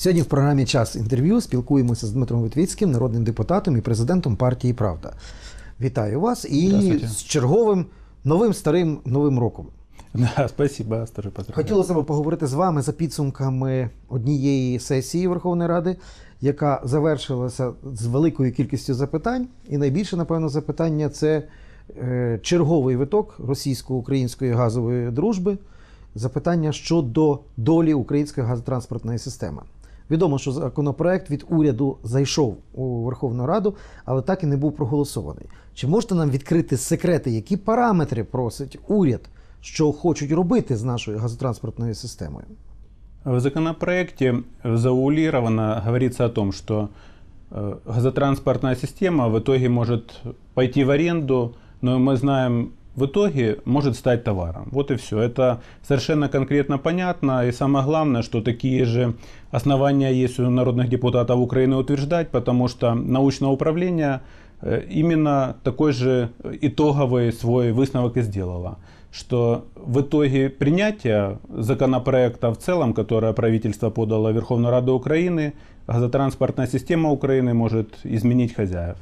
Сьогодні в програмі Час інтерв'ю спілкуємося з Дмитром Витвіцьким, народним депутатом і президентом партії Правда. Вітаю вас і з черговим новим старим новим роком. Да, спасибо, тоже поздравляю. Хотілося б поговорити з вами за підсумками однієї сесії Верховної Ради, яка завершилася з великою кількістю запитань. І найбільше, напевно, запитання це е, черговий виток російсько-української газової дружби. Запитання щодо долі української газотранспортної системи. Відомо, що законопроект від уряду зайшов у Верховну Раду, але так і не був проголосований. Чи можете нам відкрити секрети, які параметри просить уряд, що хочуть робити з нашою газотранспортною системою? В законопроекте заулировано говорится о том, что э, газотранспортная система в итоге может пойти в аренду, но мы знаем, в итоге может стать товаром. Вот и все. Это совершенно конкретно понятно. И самое главное, что такие же основания есть у народных депутатов Украины утверждать, потому что научное управление э, именно такой же итоговый свой высновок и сделало что в итоге принятия законопроекта в целом, которое правительство подало в Верховную Раду Украины, газотранспортная система Украины может изменить хозяев.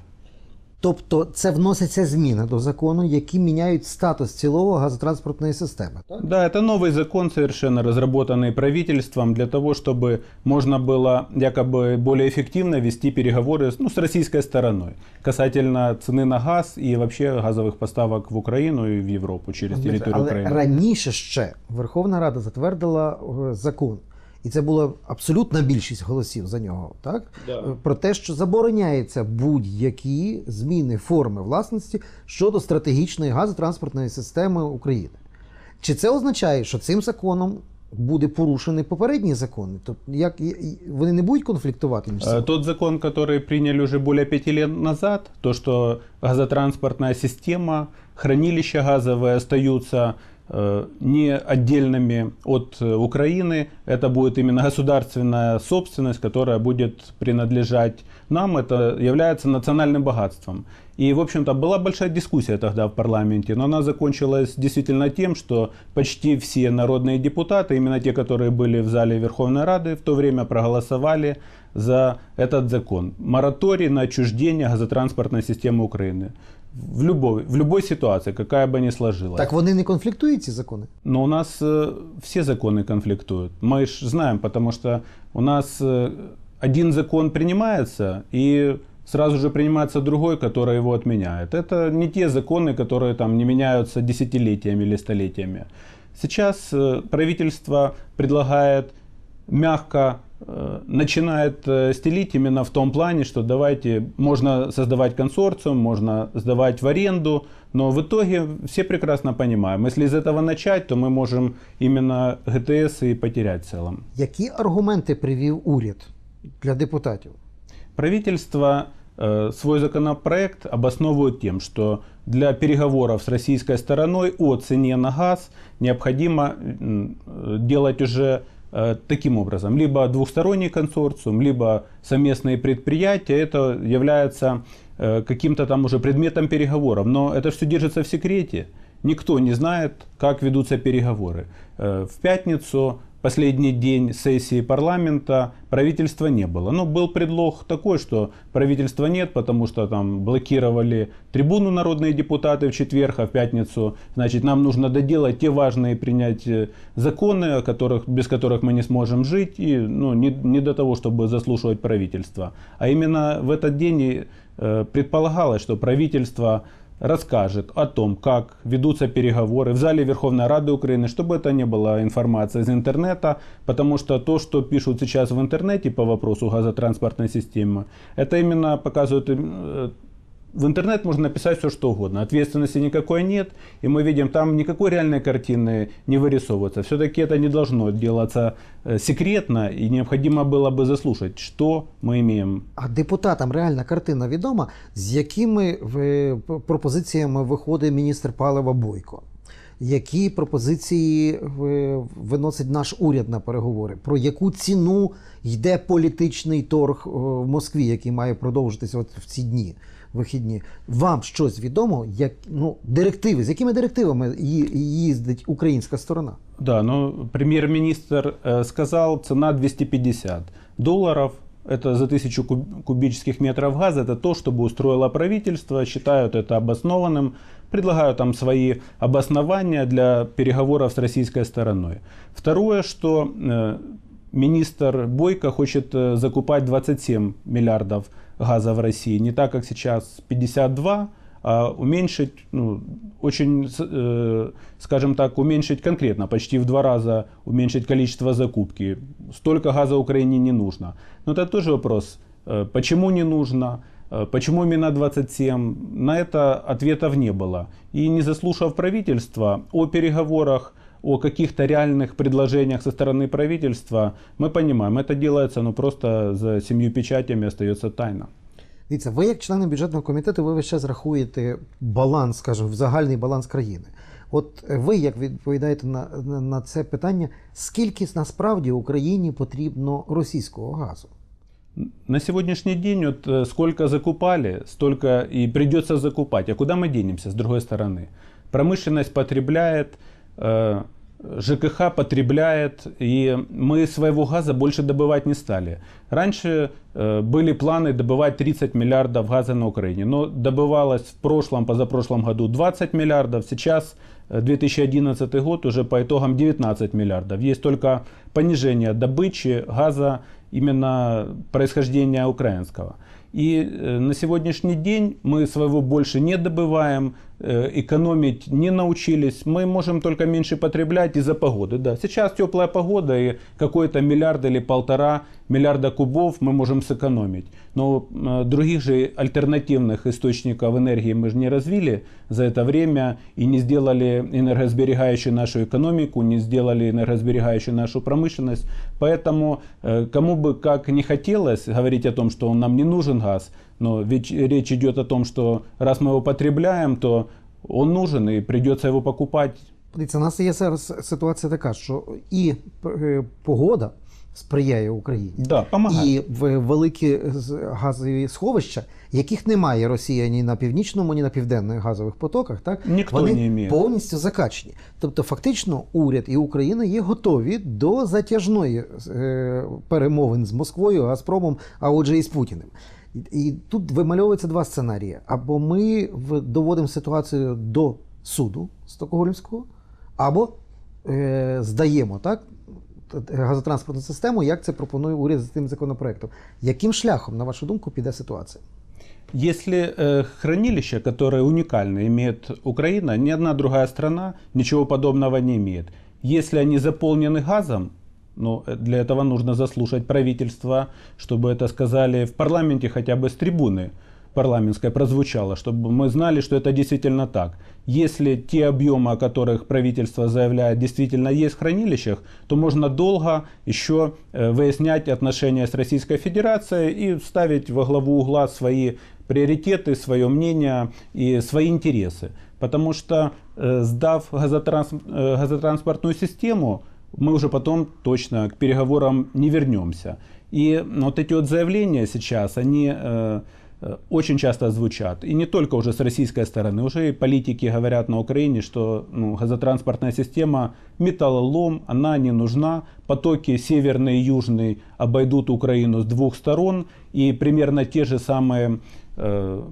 Тобто це вносяться зміни до закону, які міняють статус цілого газотранспортної системи. Так? Да, это новый закон, совершенно разработанный правительством для того, чтобы можно было якобы более эффективно вести переговоры ну, с российской стороной касательно цены на газ и вообще газовых поставок в Украину и в Европу через территорию Але Украины. раніше ще Верховна Рада затвердила е, закон, і це була абсолютна більшість голосів за нього, так? Да. Е, Про те, що забороняється будь-які зміни форми власності щодо стратегічної газотранспортної системи України. Чи це означає, що цим законом буде порушений попередній закон? Тобто, як і- і- вони не будуть конфліктувати між Э, собою? Тот закон, который приняли уже более пяти лет назад, то, что газотранспортная система, хранилища газовые остаются э, не отдельными от э, Украины. Это будет именно государственная собственность, которая будет принадлежать нам. Это является национальным богатством. И, в общем-то, была большая дискуссия тогда в парламенте, но она закончилась действительно тем, что почти все народные депутаты, именно те, которые были в зале Верховной Рады, в то время проголосовали за этот закон. Мораторий на отчуждение газотранспортной системы Украины. В любой, в любой ситуации, какая бы ни сложилась. Так вони не конфліктують ці закони? Но у нас э, все законы конфликтуют. Мы ж знаем, потому что у нас э, один закон принимается, и сразу же принимается другой, который его отменяет. Это не те законы, которые там не меняются десятилетиями или столетиями. Сейчас э, правительство предлагает мягко э, начинает э, стелить именно в том плане, что давайте, можно создавать консорциум, можно сдавать в аренду, но в итоге все прекрасно понимаем, если из этого начать, то мы можем именно ГТС и потерять в целом. Які аргументи привів уряд для депутатів? Правительство э, свой законопроект обосновывает тем, что для переговоров с российской стороной о цене на газ необходимо м, э, делать уже э, таким образом. Либо двухсторонний консорциум, либо совместные предприятия. Это является э, каким-то там уже предметом переговоров. Но это все держится в секрете. Никто не знает, как ведутся переговоры. Э, В пятницу, последний день сессии парламента, правительства не было. Но был предлог такой, что правительства нет, потому что там блокировали трибуну народные депутаты в четверг, а в пятницу, значит, нам нужно доделать те важные принять законы, которых, без которых мы не сможем жить, и ну, не, не до того, чтобы заслушивать правительство. А именно в этот день э, предполагалось, что правительство расскажет о том, как ведутся переговоры в зале Верховной Рады Украины, чтобы это не была информация из интернета, потому что то, что пишут сейчас в интернете по вопросу газотранспортной системы, это именно показывает э, в интернет можно написать все, что угодно. Ответственности никакой нет. И мы видим, там никакой реальной картины не вырисовывается. Все-таки это не должно делаться э, секретно. И необходимо было бы заслушать, что мы имеем А депутатам реальна картина відома, з якими в- п- пропозиціями виходить міністр палива Бойко. Які пропозиції в- виносить наш уряд на переговори? Про яку ціну йде політичний торг о, в Москві, який має продовжитися от в ці дні вихідні? Вам щось відомо? Як ну директиви? З якими директивами ї- їздить українська сторона? Да, но премьер-министр э, сказал, цена 250. долларов. Это за тысячу куб- кубических метров газа. Это то, чтобы устроило правительство. Считают это обоснованным. Предлагаю там свои обоснования для переговоров с российской стороной. Второе, что э, министр Бойко хочет э, закупать 27 миллиардов газа в России. Не так, как сейчас 52, а уменьшить, ну, очень, с- э, скажем так, уменьшить конкретно, почти в два раза уменьшить количество закупки. Столько газа Украине не нужно. Но это тоже вопрос, э, почему не нужно, э, почему именно 27, на это ответов не было. И не заслушав правительства о переговорах, о каких-то реальных предложениях со стороны правительства, мы понимаем, это делается ну, просто за семью печатями остается тайна. Дивіться, ви як члени бюджетного комітету, ви весь час рахуєте баланс, скажімо, в загальний баланс країни. От е, ви як відповідаєте на, на, на це питання, скільки насправді Україні потрібно російського газу? На сегодняшний день вот э, сколько закупали, столько и придется закупать. А куда мы денемся с другой стороны? Промышленность потребляет, э, ЖКХ потребляет, и мы своего газа больше добывать не стали. Раньше э, были планы добывать 30 миллиардов газа на Украине, но добывалось в прошлом, позапрошлом году 20 миллиардов, сейчас э, 2011 год уже по итогам 19 миллиардов. Есть только понижение добычи газа именно происхождения украинского. И э, на сегодняшний день мы своего больше не добываем, э, экономить не научились. Мы можем только меньше потреблять из-за погоды. Да. Сейчас теплая погода и какой-то миллиард или полтора миллиарда кубов мы можем сэкономить. Но э, других же альтернативных источников энергии мы же не развили за это время и не сделали энергосберегающей нашу экономику, не сделали энергосберегающей нашу промышленность. Поэтому э, кому бы как не хотелось говорить о том, что он нам не нужен газ, но ведь речь идет о том, что раз мы его потребляем, то он нужен и придется его покупать. Дивіться, у нас є зараз ситуація така, що і е, погода сприяє Україні. Да. І великі газові сховища, яких немає Росія ні на північному, ні на південних газових потоках, так Ніхто вони не імеє. повністю закачені. Тобто, фактично, уряд і Україна є готові до затяжної е, перемовин з Москвою, Газпромом, а отже, і з Путіним. І, тут вимальовується два сценарії: або ми доводимо ситуацію до суду Стокгольмського, або е, здаємо так газотранспортну систему, як це пропонує уряд з тим законопроектом. Яким шляхом, на вашу думку, піде ситуація? Если э, хранилище, которое уникально имеет Украина, ни одна другая страна ничего подобного не имеет. Если они заполнены газом, ну, э, для этого нужно заслушать правительство, чтобы это сказали в парламенте хотя бы с трибуны парламентской прозвучало, чтобы мы знали, что это действительно так. Если те объемы, о которых правительство заявляет, действительно есть в хранилищах, то можно долго еще э, выяснять отношения с Российской Федерацией и ставить во главу угла свои приоритеты, свое мнение и свои интересы. Потому что э, сдав газотранс- газотранспортную систему, мы уже потом точно к переговорам не вернемся. И вот эти вот заявления сейчас, они э, э, очень часто звучат. И не только уже с российской стороны, уже и политики говорят на Украине, что ну, газотранспортная система металлолом, она не нужна. Потоки северный и южный обойдут Украину с двух сторон. И примерно те же самые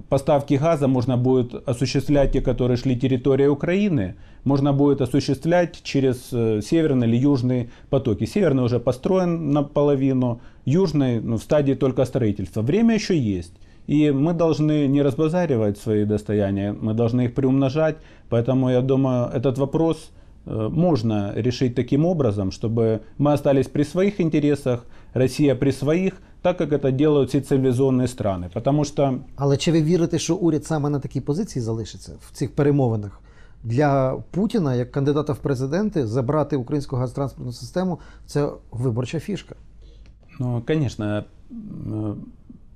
поставки газа можно будет осуществлять те, которые шли территорией Украины, можно будет осуществлять через э, северный или южный потоки. Северный уже построен наполовину, южный ну, в стадии только строительства. Время еще есть. И мы должны не разбазаривать свои достояния, мы должны их приумножать. Поэтому я думаю, этот вопрос э, можно решить таким образом, чтобы мы остались при своих интересах, Россия при своих, так как это делают все цивилизованные страны. Потому что Але чи ви вірите, що уряд саме на такій позиції залишиться в цих перемовинах? Для Путіна, як кандидата в президенти, забрати українську газотранспортну систему це виборча фішка. Ну, конечно, м,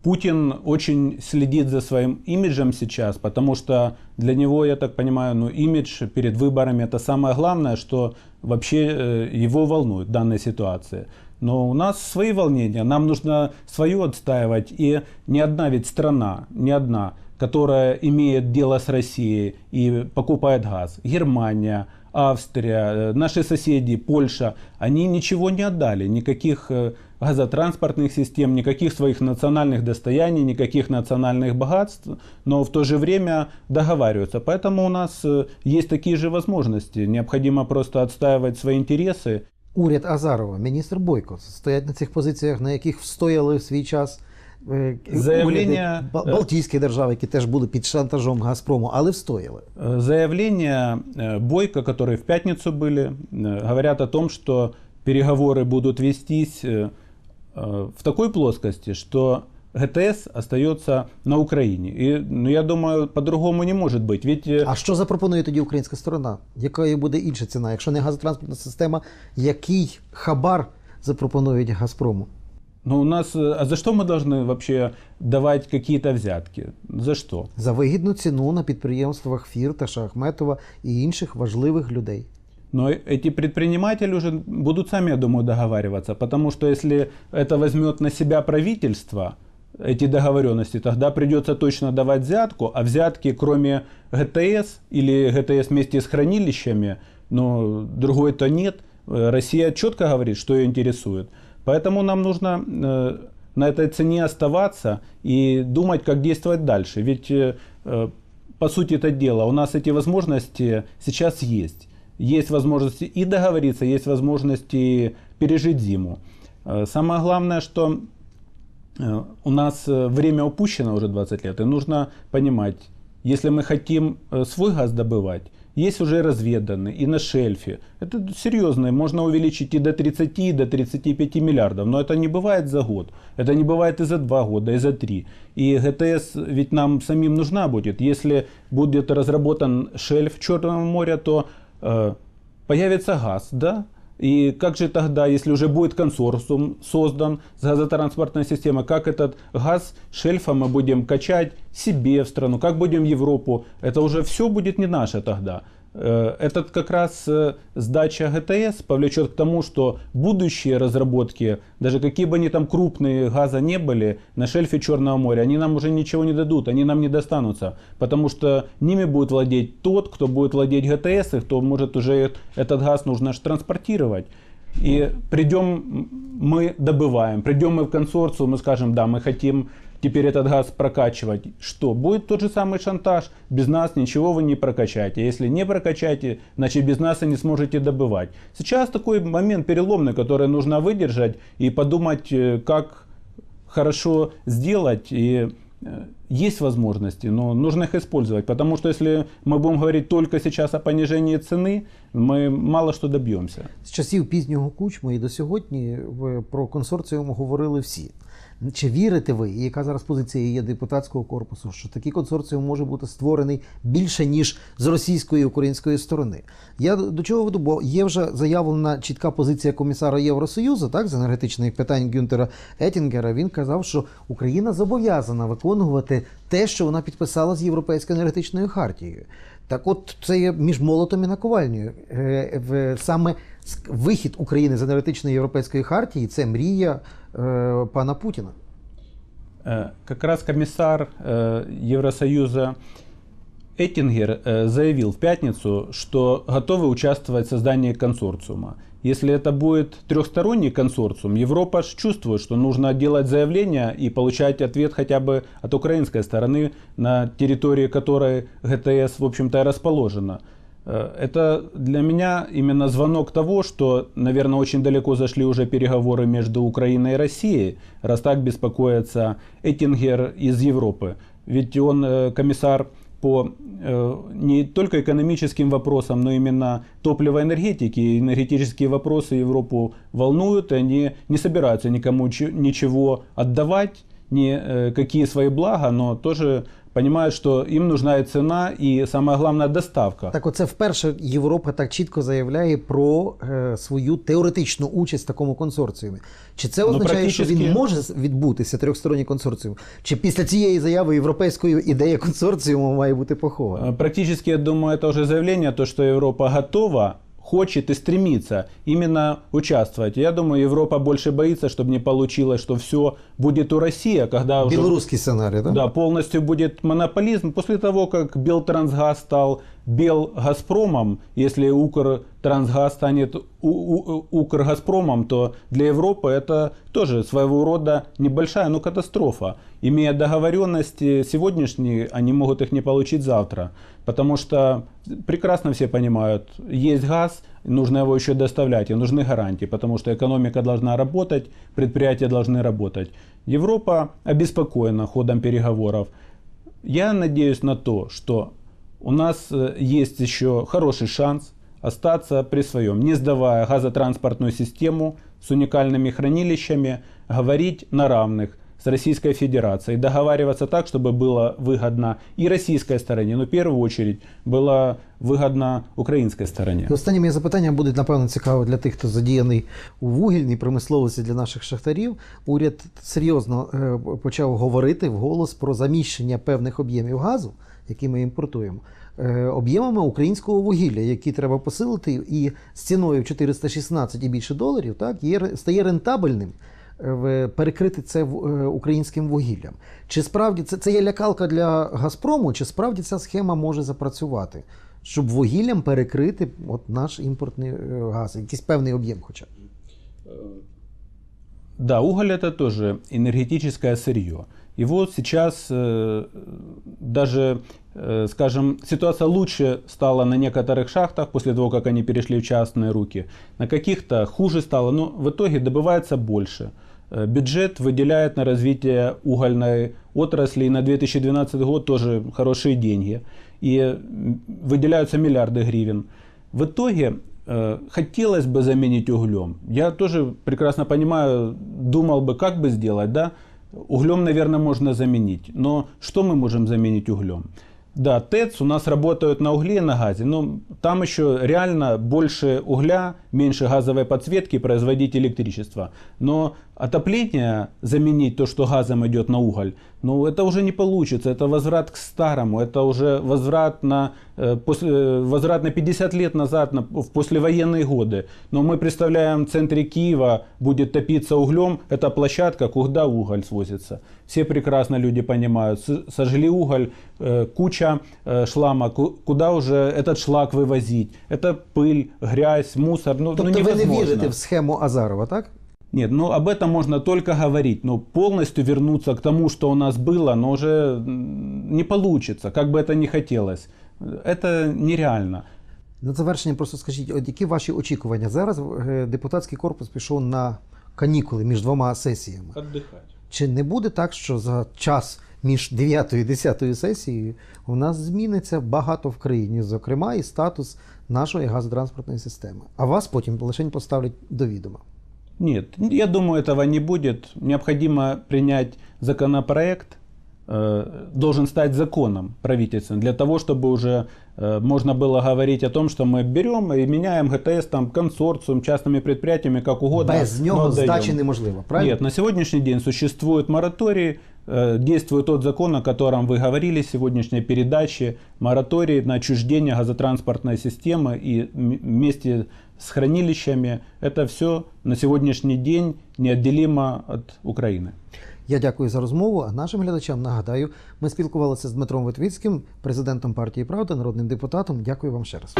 Путин очень следит за своим имиджем сейчас, потому что для него, я так понимаю, ну, имидж перед выборами это самое главное, что вообще э, его волнует в данной ситуации. Но у нас свои волнения, нам нужно свое отстаивать, и ни одна ведь страна, ни одна, которая имеет дело с Россией и покупает газ, Германия, Австрия, э, наши соседи, Польша, они ничего не отдали, никаких э, газотранспортных систем, никаких своих национальных достояний, никаких национальных богатств, но в то же время договариваются. Поэтому у нас э, есть такие же возможности. Необходимо просто отстаивать свои интересы. Уряд Азарова, міністр Бойко стоять на цих позиціях, на яких встояли в свій час. е, Заявлення, уряди Ба- е, Балтійські держави, які теж були під шантажом Газпрому, але встояли. Э, Заявления э, Бойко, которые в пятницу были, э, говорят о том, что переговоры будут вестись э, э, в такой плоскости, что ГТС остается на Украине. И ну, я думаю, по-другому не может быть. Ведь э, А що запропонує тоді українська сторона? Якою буде інша ціна? Якщо не газотранспортна система, який хабар запропонують Газпрому? ну, у нас, э, а за что мы должны вообще давать какие-то взятки? За что? За вигідну ціну на підприємствах Фірташа, Ахметова і інших важливих людей. Но эти предприниматели уже будут сами, я думаю, договариваться, потому что если это возьмет на себя правительство, эти договоренности, тогда придется точно давать взятку, а взятки, кроме ГТС или ГТС вместе с хранилищами, но другой-то нет. Россия четко говорит, что ее интересует. Поэтому нам нужно э, на этой цене оставаться и думать, как действовать дальше. Ведь, э, э, по сути это дело, у нас эти возможности сейчас есть. Есть возможности и договориться, есть возможности пережить зиму. Самое главное, что у нас э, время упущено уже 20 лет, и нужно понимать, если мы хотим э, свой газ добывать, есть уже разведанный и на шельфе. Это серьезно, можно увеличить и до 30, и до 35 миллиардов, но это не бывает за год, это не бывает и за два года, и за три. И ГТС ведь нам самим нужна будет. Если будет разработан шельф Черного моря, то э, появится газ, да? И как же тогда, если уже будет консорциум создан с газотранспортной системой, как этот газ шельфа мы будем качать себе в страну, как будем в Европу? Это уже все будет не наше тогда. Э, Этот как раз э, сдача ГТС повлечет к тому, что будущие разработки, даже какие бы они там крупные газа не были, на шельфе Черного моря, они нам уже ничего не дадут, они нам не достанутся, потому что ними будет владеть тот, кто будет владеть ГТС, и кто может уже этот газ нужно ж транспортировать. И придем, мы добываем, придем мы в консорциум и скажем, да, мы хотим теперь этот газ прокачивать. Что? Будет тот же самый шантаж. Без нас ничего вы не прокачаете. Если не прокачаете, значит без нас и не сможете добывать. Сейчас такой момент переломный, который нужно выдержать и подумать, э, как хорошо сделать. И э, есть возможности, но нужно их использовать. Потому что если мы будем говорить только сейчас о понижении цены, мы мало что добьемся. З часів пізнього кучми і до сьогодні в- про консорціум говорили всі. Чи вірите ви, і яка зараз позиція є депутатського корпусу, що такий консорціум може бути створений більше ніж з російської і української сторони? Я до чого веду, бо є вже заявлена чітка позиція комісара Євросоюзу, так з енергетичних питань Гюнтера Етінгера. Він казав, що Україна зобов'язана виконувати те, що вона підписала з європейською енергетичною хартією. Так, от це є між молотом і наковальнею. Е, Саме вихід України з енергетичної європейської хартії це мрія е, пана Путіна. Э, Как раз комиссар э, Евросоюза Эттингер э, заявил в пятницу, что готовы участвовать в создании консорциума. Если это будет трехсторонний консорциум, Европа ж чувствует, что нужно делать заявление и получать ответ хотя бы от украинской стороны, на территории которой ГТС, в общем-то, и расположена. Э, Это для меня именно звонок того, что, наверное, очень далеко зашли уже переговоры между Украиной и Россией, раз так беспокоится Эттингер из Европы. Ведь он э, комиссар по э, не только экономическим вопросам, но именно топливоэнергетики. Энергетические вопросы Европу волнуют, и они не собираются никому ничего отдавать, ни э, какие свои блага, но тоже понимают, что им нужна и цена, и самое главное доставка. Так, оце вперше Європа так чітко заявляє про е, свою теоретичну участь в такому консорціумі. Чи це Ну, означає, що він практически- може відбутися трьохсторонній консорціум? Чи після цієї заяви європейської ідея консорціуму має бути похована? Э, Практически, я думаю, это уже заявление, то, что Европа готова, Хочет и стремится именно участвовать. Я думаю, Европа больше боится, чтобы не получилось, что все будет у России, а когда уже Білоруський сценарій, так? да, полностью будет монополизм. После того, как Белтрансгаз стал Бел Газпромом, если Укртрансгаз станет Укргазпромом, то для Европы это тоже своего рода небольшая, но катастрофа. Имея договоренности сегодняшние, они могут их не получить завтра. Потому что прекрасно все понимают, есть газ, нужно его еще доставлять, и нужны гарантии, потому что экономика должна работать, предприятия должны работать. Европа обеспокоена ходом переговоров. Я надеюсь на то, что у нас э, есть еще хороший шанс остаться при своем, не сдавая газотранспортную систему с уникальными хранилищами, говорить на равных с Российской Федерацией, договариваться так, чтобы было выгодно и российской стороне, но в первую очередь было выгодно украинской стороне. І останнє моє запитання буде, напевно, цікаво для тих, хто задіяний у вугільній промисловості для наших шахтарів. Уряд серйозно е, почав говорити вголос про заміщення певних об'ємів газу, які ми імпортуємо, е, об'ємами українського вугілля, які треба посилити, і з ціною в 416 і більше доларів так, є, стає рентабельним. е, в- Перекрити це в- е, українським вугіллям. Чи справді це, це є лякалка для Газпрому, чи справді ця схема може запрацювати? щоб вугіллям перекрити от наш імпортний е, газ, якийсь певний об'єм хоча б. Да, уголь это тоже энергетическое сырье. И вот сейчас э, даже, э, скажем, ситуация лучше стала на некоторых шахтах после того, как они перешли в частные руки. На каких-то хуже стало, но в итоге добывается больше. Э, Бюджет выделяет на развитие угольной отрасли и на 2012 год тоже хорошие деньги. И м, выделяются миллиарды гривен. В итоге э, хотелось бы заменить углем. Я тоже прекрасно понимаю, думал бы, как бы сделать, да? Углем, наверное, можно заменить. Но что мы можем заменить углем? Да, ТЭЦ у нас работают на угле и на газе, но там еще реально больше угля, меньше газовой подсветки производить электричество. Но отопление заменить то, что газом идет на уголь, ну это уже не получится. Это возврат к старому, это уже возврат на, после, возврат на 50 лет назад, на, в послевоенные годы. Но мы представляем в центре Киева будет топиться углем, это площадка, куда уголь свозится. Все прекрасно люди понимают. Сожгли уголь, э, куча э, шлама, ку- куда уже этот шлак вывозить? Это пыль, грязь, мусор. Ну, ну, Тобто ви не невозможно. вірите в схему Азарова, так? Нет, ну об этом можно только говорить, но полностью вернуться к тому, что у нас было, но уже м, не получится, как бы это ни хотелось. Это нереально. На завершення просто скажіть, от які ваші очікування? Зараз е, депутатський корпус пішов на канікули між двома сесіями. Отдыхать. Чи не буде так, що за час між 9 і 10 сесією у нас зміниться багато в країні, зокрема і статус нашої газотранспортної системи? А вас потім лише поставлять до відома. Нет, я думаю, этого не будет. Необходимо принять законопроект, э, должен стать законом правительственным, для того, чтобы уже э, можно было говорить о том, что мы берем и меняем ГТС там консорциум, частными предприятиями, как угодно. Без но нього отдаем. здачі неможливо, правильно? Нет, на сегодняшний день существует мораторий, э, действует тот закон, о котором вы говорили в сегодняшней передаче, мораторий на отчуждение газотранспортной системы и м- вместе с хранилищами. Это все на сегодняшний день неотделимо от Украины. Я дякую за розмову. А нашим глядачам нагадаю, ми спілкувалися з Дмитром Витвицьким, президентом партії Правда, народним депутатом. Дякую вам ще раз.